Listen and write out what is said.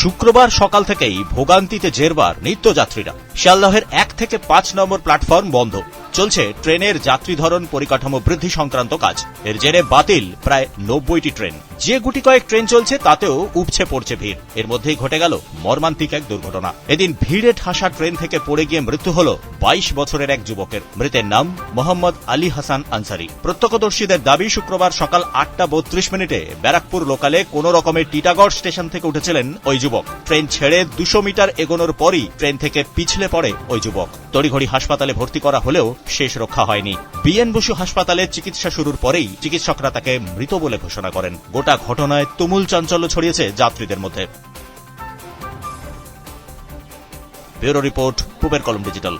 শুক্রবার সকাল থেকেই ভোগান্তিতে জেরবার নিত্যযাত্রীরা। শিয়ালদহের এক থেকে পাঁচ নম্বর প্ল্যাটফর্ম বন্ধ। চলছে ট্রেনের যাত্রী ধরন পরিকাঠামো বৃদ্ধি সংক্রান্ত কাজ। এর জেরে বাতিল প্রায় নব্বইটি ট্রেন। যে গুটি কয়েক ট্রেন চলছে, তাতেও উপছে পড়ছে ভিড়। এর মধ্যেই ঘটে গেল মর্মান্তিক এক দুর্ঘটনা। এদিন ভিড়ে ঠাসা ট্রেন থেকে পড়ে গিয়ে মৃত্যু হল বাইশ বছরের এক যুবকের। মৃতের নাম মোহাম্মদ আলী হাসান আনসারি। প্রত্যক্ষদর্শীদের দাবি, শুক্রবার সকাল আটটা বত্রিশ মিনিটে ব্যারাকপুর লোকালে কোন রকমের টিটাগড় স্টেশন থেকে উঠেছিলেন ওই যুবক। ট্রেন ছেড়ে দুশো মিটার এগোনোর পরই ট্রেন থেকে পিছলে পড়ে ওই যুবক। তড়িঘড়ি হাসপাতালে ভর্তি করা হলেও শেষ রক্ষা হয়নি। বিএন বসু হাসপাতালে চিকিৎসা শুরুর পরেই চিকিৎসকরা তাকে মৃত বলে ঘোষণা করেন। গোটা ঘটনায় তুমুল চাঞ্চল্য ছড়িয়েছে যাত্রীদের মধ্যে। ব্যুরো রিপোর্ট পুবের কলম ডিজিটাল।